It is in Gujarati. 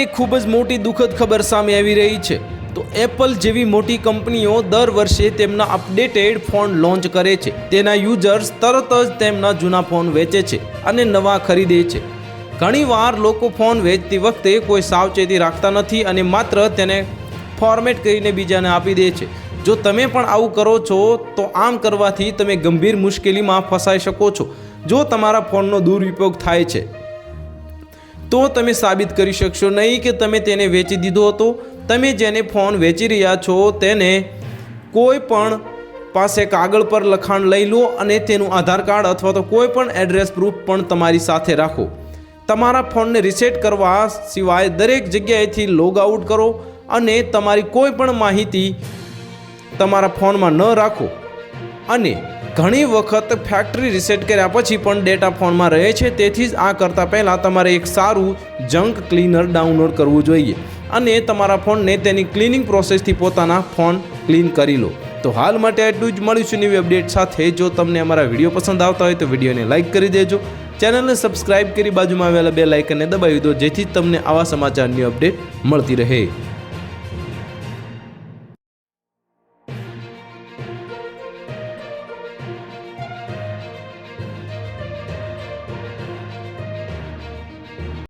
એક ખૂબ જ મોટી દુઃખદ ખબર સામે આવી રહી છે. તો એપલ જેવી મોટી કંપનીઓ દર વર્ષે તેમના અપડેટેડ ફોન લોન્ચ કરે છે. તેના યુઝર્સ તરત જ તેમના જૂના ફોન વેચે છે અને નવા ખરીદે છે. ઘણીવાર લોકો ફોન વેચતી વખતે કોઈ સાવચેતી રાખતા નથી અને માત્ર તેને ફોર્મેટ કરીને બીજાને આપી દે છે. જો તમે પણ આવું કરો છો, તો આમ કરવાથી તમે ગંભીર મુશ્કેલીમાં ફસાઈ શકો છો. જો તમારા ફોનનો દુરુપયોગ થાય છે. તો તમે સાબિત કરી શકશો નહીં કે તમે તેને વેચી દીધો હતો. તમે જેને ફોન વેચી રહ્યા છો તેને કોઈ પણ પાસે કાગળ પર લખાણ લઈ લો અને તેનું આધાર કાર્ડ અથવા તો કોઈ પણ એડ્રેસ પ્રૂફ પણ તમારી સાથે રાખો. તમારા ફોનને રિસેટ કરવા સિવાય દરેક જગ્યાએથી લોગ આઉટ કરો અને તમારી કોઈ પણ માહિતી તમારા ફોનમાં ન રાખો. અને ઘણી વખત ફેક્ટરી રિસેટ કર્યા પછી પણ ડેટા ફોનમાં રહે છે, તેથી જ આ કરતાં પહેલાં તમારે એક સારું જંક ક્લીનર ડાઉનલોડ કરવું જોઈએ અને તમારા ફોનને તેની ક્લિનિંગ પ્રોસેસથી પોતાના ફોન ક્લીન કરી લો. તો હાલ માટે એટલું જ. મળીશું નવી અપડેટ સાથે. જો તમને અમારા વીડિયો પસંદ આવતા હોય તો વિડીયોને લાઇક કરી દેજો. ચેનલને સબસ્ક્રાઇબ કરી બાજુમાં આવેલા બે લાઇકનને દબાવી દો, જેથી તમને આવા સમાચારની અપડેટ મળતી રહે.